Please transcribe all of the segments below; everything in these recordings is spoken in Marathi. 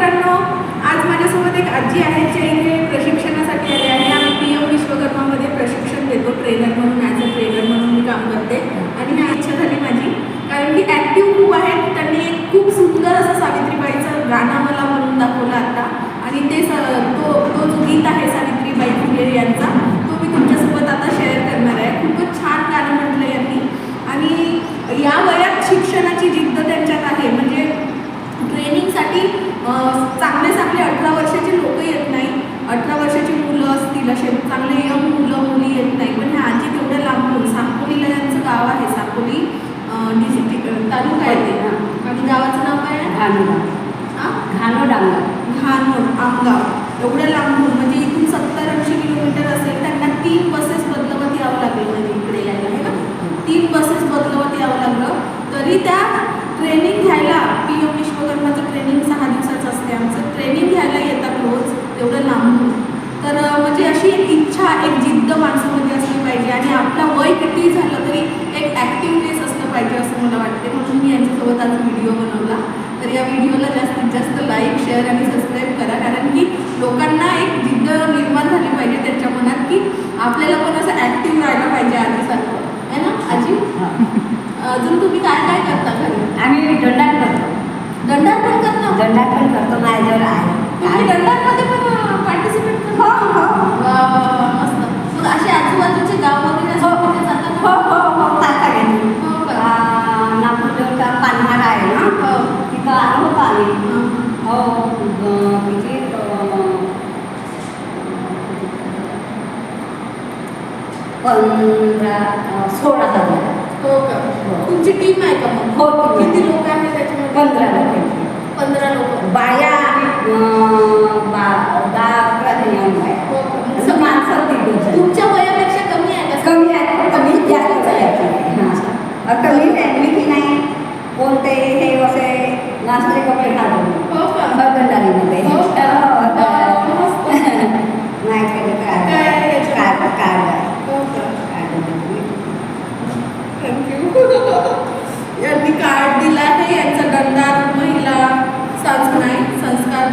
मित्रांनो आज माझ्यासोबत एक आजी आहे जे इथे प्रशिक्षणासाठी आले आहे. आम्ही पी एम विश्वकर्मामध्ये प्रशिक्षण देतो ट्रेनर म्हणून ॲज अ ट्रेनर म्हणून मी काम करते. आणि ही इच्छा झाली माझी. कारण की ॲक्टिव्ह खूप आहेत. त्यांनी एक खूप सुंदर असं सावित्रीबाईचं गाणं मला म्हणून दाखवलं आता. आणि ते स तो तो जो गीत आहे सावित्रीबाई फुले यांचा तो मी तुमच्यासोबत आता शेअर करणार आहे. खूपच छान गाणं म्हटलं यांनी. आणि या वयात शिक्षणाची जिद्द त्यांच्यात आहे. चांगले चांगले अठरा वर्षाचे लोक येत नाही. अठरा वर्षाची मुलं असतील असे चांगले यंग मुलं मुली येत नाही. पण ह्या आजी तेवढ्या लांबून साकोलीला यांचं गाव आहे. साकोली डिस्ट्रिक्ट तालुका आहे ते. आणि गावाचं नाव काय आहे? हां घाणो डांगर घाणोड आमगाव एवढ्या लांबून म्हणजे इथून सत्तर ऐंशी किलोमीटर असेल त्यांना तीन बसेस बदलवत यावं लागेल म्हणजे इकडे यायला आहे ना तीन बसेस बदलवत यावं लागलं. तरी त्या ट्रेनिंग घ्यायला पी एम विश्वकर्माचं ट्रेनिंग सहा दिवसाचं असते आमचं. ट्रेनिंग घ्यायला येतात रोज तेवढं लांबून तर म्हणजे अशी एक इच्छा एक जिद्द माणसामध्ये असली पाहिजे आणि आपलं वय किती झालं तरी एक ॲक्टिवनेस असलं पाहिजे असं मला वाटते. म्हणून मी यांच्यासोबत आज व्हिडिओ बनवला. तर या व्हिडिओला जास्तीत जास्त लाईक शेअर आणि सबस्क्राईब करा. कारण की लोकांना एक जिद्द निर्माण झाली पाहिजे त्यांच्या मनात की आपल्याला पण असं ॲक्टिव्ह राहायला पाहिजे आजीसारखं आहे ना आजी? अजून तुम्ही काय काय करता घरी? आम्ही दंडात करतो दंडात दंडात पण करतो माझ्याजवळ आहे तुम्ही पण पार्टिसिपेट करता हो हो मस्त. मग असे आजूबाजूचे गाव वगैरे हो. हो? हो हो. हो? नागपूरचा पानहार आहे ना? हो. तिथं आलो होतो आम्ही. हं. किती पंधरा सोळा हजार हो का? तुमची टीम आहे का मग? हो. किती लोक आहेत त्याच्यामध्ये? पंधरा लोक पंधरा लोक बाया अं, बा- दहा अकरा जणी आम्ही बाया. हो का? मग असं माणसं तिघं जण. तुमच्या वयापेक्षा कमी आहे का कमी आहे कमी जास्त आहे हां कमी फॅमिली नाही कोणते हे असे नाचले कपडे घालून नाही काय यांनी कार्ड दिला आहे यांचा दंडार महिला संस्कार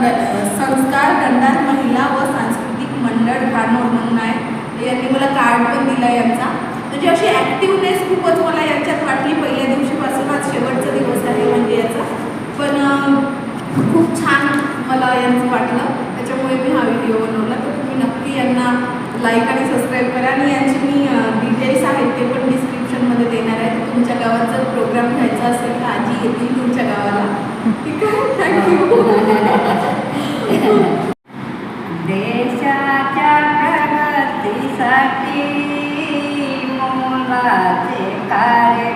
संस्कार दंडार महिला व सांस्कृतिक मंडळ घाणोड म्हणून आहे यांनी मला कार्ड पण दिला यांचा म्हणजे अशी ॲक्टिवनेस खूपच मला यांच्यात वाटली पहिल्या दिवशीपासून आज शेवटचा दिवस आहे म्हणजे याचा पण अं, खूप छान मला यांचं वाटलं. त्याच्यामुळे मी हा व्हिडिओ बनवला. तर तुम्ही नक्की यांना लाईक आणि सबस्क्राईब करा. आणि यांचे मी डिटेल्स आहेत ते पण डिस्क्रिप्शनमध्ये देणार आहे. तर तुमच्या गावात जर प्रोग्राम घ्यायचा असेल तर आजी येतील तुमच्या गावाला. ठीक आहे? थँक्यू देशाच्या प्रगतीसाठी मुलाचे कार्य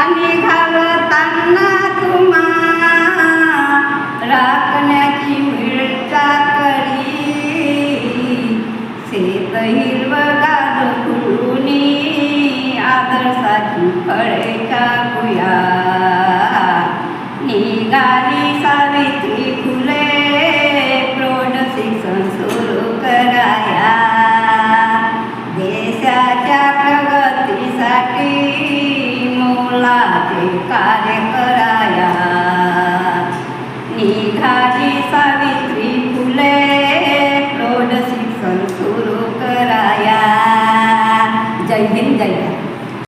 ังดีค่ะ Hadi Fabi.